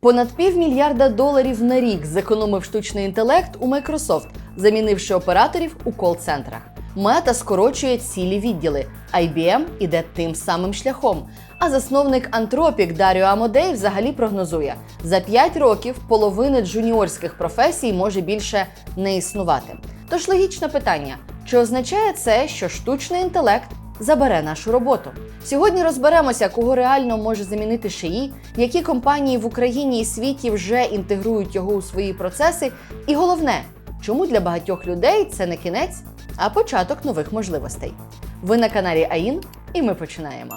Понад півмільярда доларів на рік зекономив штучний інтелект у Microsoft, замінивши операторів у кол-центрах. Мета скорочує цілі відділи. IBM іде тим самим шляхом. А засновник Anthropic Даріо Амодей взагалі прогнозує: за 5 років половини джуніорських професій може більше не існувати. Тож логічне питання: чи означає це, що штучний інтелект забере нашу роботу? Сьогодні розберемося, кого реально може замінити ШИІ, які компанії в Україні і світі вже інтегрують його у свої процеси, і головне, чому для багатьох людей це не кінець, а початок нових можливостей. Ви на каналі АІН, і ми починаємо.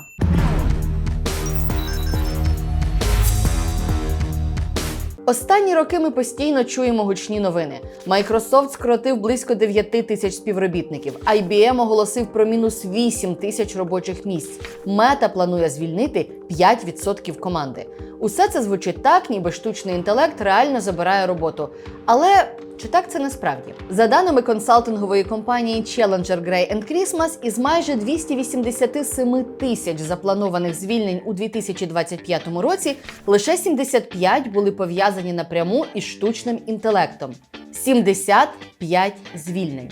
Останні роки ми постійно чуємо гучні новини. Microsoft скоротив близько 9 тисяч співробітників. IBM оголосив про мінус 8 тисяч робочих місць. Мета планує звільнити 5% команди. Усе це звучить так, ніби штучний інтелект реально забирає роботу. Але чи так це насправді? За даними консалтингової компанії Challenger Gray Christmas, із майже 287 тисяч запланованих звільнень у 2025 році лише 75 були пов'язані напряму із штучним інтелектом. 75 звільнень,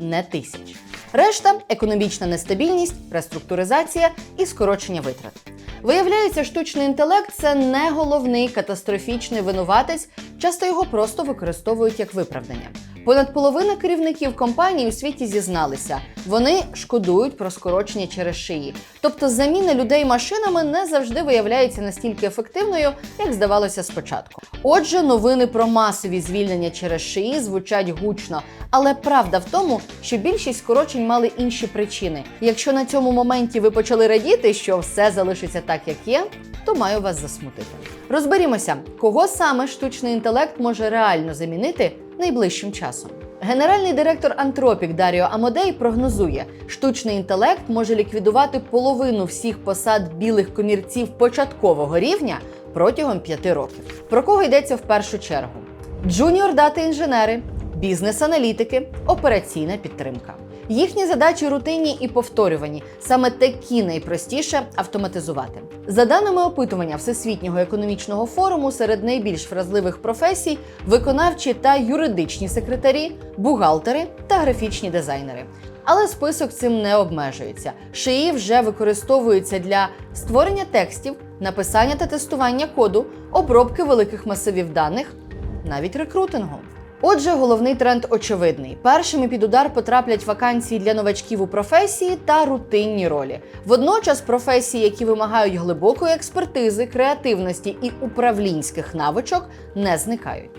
не тисяч. Решта економічна нестабільність, реструктуризація і скорочення витрат. Виявляється, штучний інтелект це не головний катастрофічний винуватець, часто його просто використовують як виправдання. Понад половина керівників компаній у світі зізналися, вони шкодують про скорочення через шиї. Тобто заміна людей машинами не завжди виявляється настільки ефективною, як здавалося спочатку. Отже, новини про масові звільнення через шиї звучать гучно, але правда в тому, що більшість скорочень мали інші причини. Якщо на цьому моменті ви почали радіти, що все залишиться так, як є, то маю вас засмутити. Розберімося, кого саме штучний інтелект може реально замінити найближчим часом. Генеральний директор Anthropic Даріо Амодей прогнозує, штучний інтелект може ліквідувати половину всіх посад білих комірців початкового рівня протягом п'яти років. Про кого йдеться в першу чергу? Джуніор дати інженери, бізнес-аналітики, операційна підтримка. Їхні задачі рутинні і повторювані. Саме такі найпростіше автоматизувати. За даними опитування Всесвітнього економічного форуму, серед найбільш вразливих професій виконавчі та юридичні секретарі, бухгалтери та графічні дизайнери. Але список цим не обмежується. ШИІ вже використовуються для створення текстів, написання та тестування коду, обробки великих масивів даних, навіть рекрутингу. Отже, головний тренд очевидний: першими під удар потраплять вакансії для новачків у професії та рутинні ролі. Водночас професії, які вимагають глибокої експертизи, креативності і управлінських навичок, не зникають.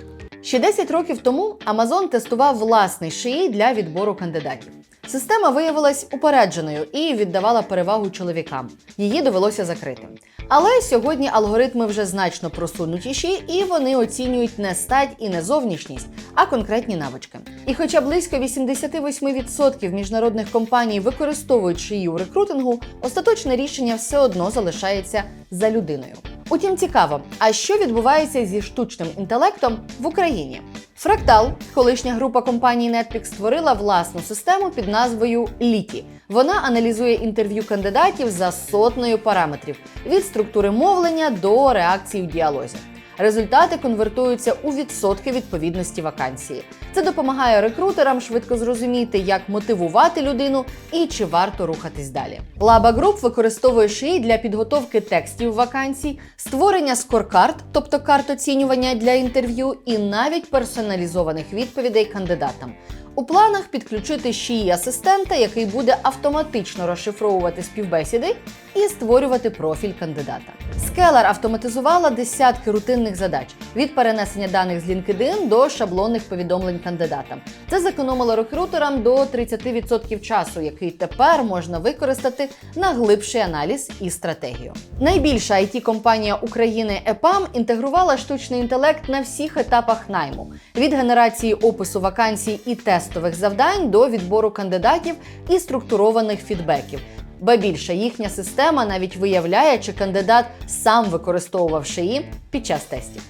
Ще 10 років тому Amazon тестував власний шиї для відбору кандидатів. Система виявилась упередженою і віддавала перевагу чоловікам. Її довелося закрити. Але сьогодні алгоритми вже значно просунутіші, і вони оцінюють не стать і не зовнішність, а конкретні навички. І хоча близько 88% міжнародних компаній використовують шиї у рекрутингу, остаточне рішення все одно залишається за людиною. Утім, цікаво, а що відбувається зі штучним інтелектом в Україні? Фрактал, колишня група компаній Netflix, створила власну систему під назвою Літі. Вона аналізує інтерв'ю кандидатів за сотнею параметрів від структури мовлення до реакцій в діалозі. Результати конвертуються у відсотки відповідності вакансії. Це допомагає рекрутерам швидко зрозуміти, як мотивувати людину і чи варто рухатись далі. Laba Group використовує шиї для підготовки текстів вакансій, створення скоркарт, тобто карт оцінювання для інтерв'ю, і навіть персоналізованих відповідей кандидатам. У планах підключити ще й асистента, який буде автоматично розшифровувати співбесіди і створювати профіль кандидата. Скелер автоматизувала десятки рутинних задач від перенесення даних з LinkedIn до шаблонних повідомлень кандидатам. Це зекономило рекрутерам до 30% часу, який тепер можна використати на глибший аналіз і стратегію. Найбільша it компанія України EPAM інтегрувала штучний інтелект на всіх етапах найму від генерації опису вакансій і тестових завдань до відбору кандидатів і структурованих фідбеків. Ба більше їхня система навіть виявляє, чи кандидат сам використовував шиї під час тестів.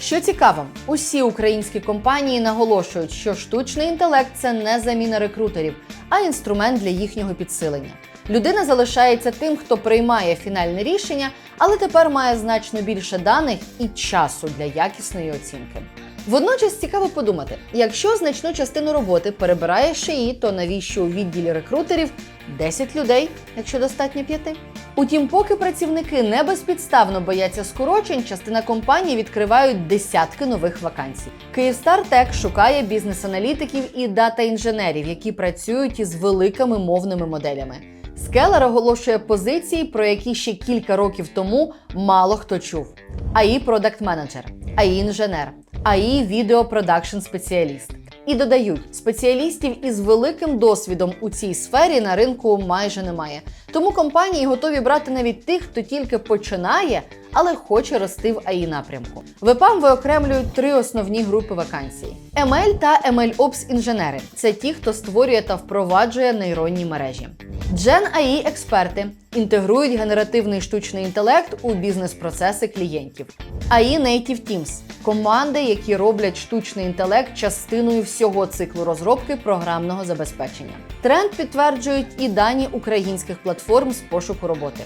Що цікаво, усі українські компанії наголошують, що штучний інтелект це не заміна рекрутерів, а інструмент для їхнього підсилення. Людина залишається тим, хто приймає фінальне рішення, але тепер має значно більше даних і часу для якісної оцінки. Водночас цікаво подумати: якщо значну частину роботи перебирає ШИІ, то навіщо у відділі рекрутерів 10 людей, якщо достатньо п'яти? Утім, поки працівники не безпідставно бояться скорочень, частина компаній відкривають десятки нових вакансій. Київстар Тек шукає бізнес-аналітиків і дата-інженерів, які працюють із великими мовними моделями. Скелер оголошує позиції, про які ще кілька років тому мало хто чув: AI продакт менеджер, AI інженер, AI відео продакшн спеціаліст. І додають, спеціалістів із великим досвідом у цій сфері на ринку майже немає. Тому компанії готові брати навіть тих, хто тільки починає, але хоче рости в АІ напрямку. В ЕПАМ виокремлюють три основні групи вакансій: ML та MLOps інженери це ті, хто створює та впроваджує нейронні мережі. Gen AI експерти інтегрують генеративний штучний інтелект у бізнес-процеси клієнтів. AI Native Teams команди, які роблять штучний інтелект частиною всього циклу розробки програмного забезпечення. Тренд підтверджують і дані українських платформ з пошуку роботи.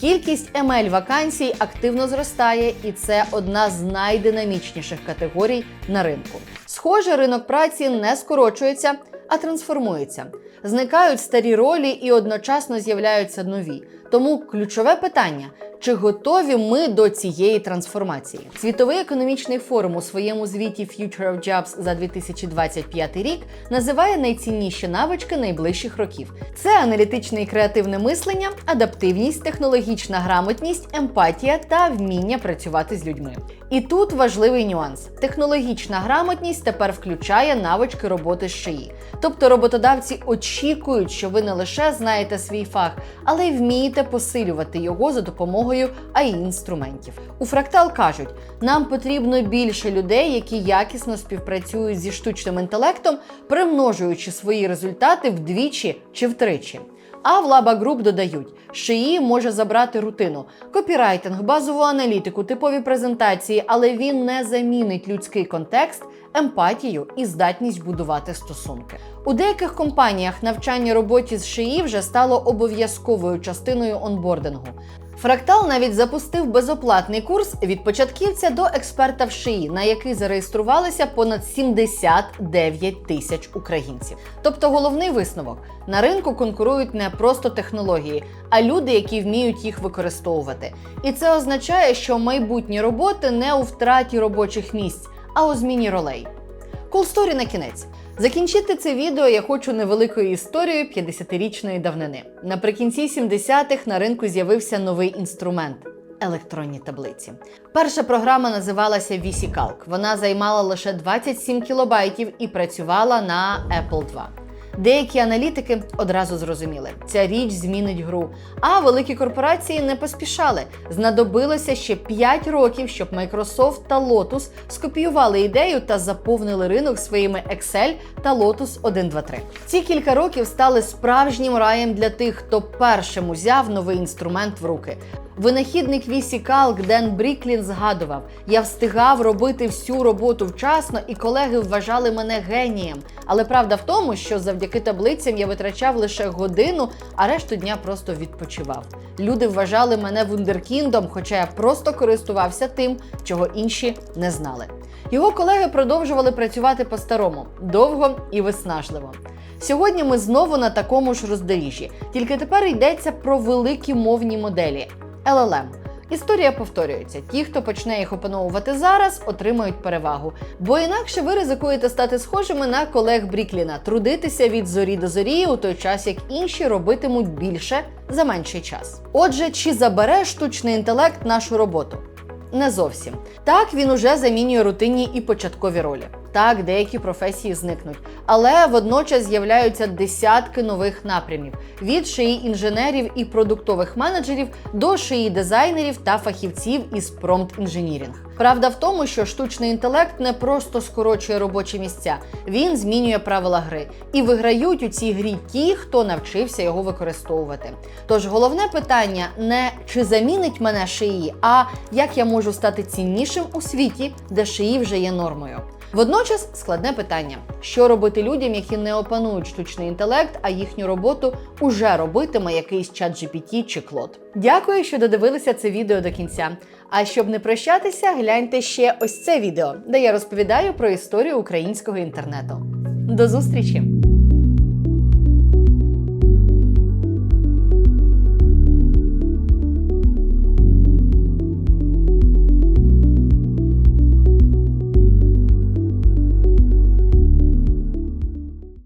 Кількість ML вакансій активно зростає, і це одна з найдинамічніших категорій на ринку. Схоже, ринок праці не скорочується, а трансформується. Зникають старі ролі і одночасно з'являються нові. Тому ключове питання: чи готові ми до цієї трансформації? Світовий економічний форум у своєму звіті Future of Jobs за 2025 рік називає найцінніші навички найближчих років: це аналітичне і креативне мислення, адаптивність, технологічна грамотність, емпатія та вміння працювати з людьми. І тут важливий нюанс: технологічна грамотність тепер включає навички роботи з шиї. Тобто роботодавці очікують, що ви не лише знаєте свій фах, але й вмієте посилювати його за допомогою АІ-інструментів. У фрактал кажуть, нам потрібно більше людей, які якісно співпрацюють зі штучним інтелектом, примножуючи свої результати вдвічі чи втричі. А в Лаба Груп додають, що її може забрати рутину, копірайтинг, базову аналітику, типові презентації, але він не замінить людський контекст, емпатію і здатність будувати стосунки. У деяких компаніях навчання роботі з ШИІ вже стало обов'язковою частиною онбордингу. Фрактал навіть запустив безоплатний курс від початківця до експерта в ШИІ, на який зареєструвалися понад 79 тисяч українців. Тобто головний висновок: на ринку конкурують не просто технології, а люди, які вміють їх використовувати. І це означає, що майбутні роботи не у втраті робочих місць, а у зміні ролей. Кулсторі на кінець. Закінчити це відео я хочу невеликою історією 50-річної давнини. Наприкінці 70-х на ринку з'явився новий інструмент електронні таблиці. Перша програма називалася VisiCalc. Вона займала лише 27 кілобайтів і працювала на Apple II. Деякі аналітики одразу зрозуміли, ця річ змінить гру. А великі корпорації не поспішали. Знадобилося ще 5 років, щоб Microsoft та Lotus скопіювали ідею та заповнили ринок своїми Excel та Lotus 1.2.3. Ці кілька років стали справжнім раєм для тих, хто першим узяв новий інструмент в руки. Винахідник VisiCalc Ден Бріклін згадував: я встигав робити всю роботу вчасно, і колеги вважали мене генієм. Але правда в тому, що завдяки таблицям я витрачав лише годину, а решту дня просто відпочивав. Люди вважали мене вундеркіндом, хоча я просто користувався тим, чого інші не знали. Його колеги продовжували працювати по-старому довго і виснажливо. Сьогодні ми знову на такому ж роздоріжжі, тільки тепер йдеться про великі мовні моделі. LLM. Історія повторюється: ті, хто почне їх опановувати зараз, отримають перевагу. Бо інакше ви ризикуєте стати схожими на колег Брікліна, трудитися від зорі до зорі у той час, як інші робитимуть більше за менший час. Отже, чи забере штучний інтелект нашу роботу? Не зовсім так він уже замінює рутинні і початкові ролі. Так, деякі професії зникнуть, але водночас з'являються десятки нових напрямів: від шиї інженерів і продуктових менеджерів до шиї дизайнерів та фахівців із промпт інженірінг. Правда в тому, що штучний інтелект не просто скорочує робочі місця, він змінює правила гри. І виграють у цій грі ті, хто навчився його використовувати. Тож головне питання не чи замінить мене шиї, а як я можу стати ціннішим у світі, де шиї вже є нормою. Водночас складне питання: що робити людям, які не опанують штучний інтелект, а їхню роботу уже робитиме якийсь чат GPT чи Клод. Дякую, що додивилися це відео до кінця. А щоб не прощатися, гляньте ще ось це відео, де я розповідаю про історію українського інтернету. До зустрічі!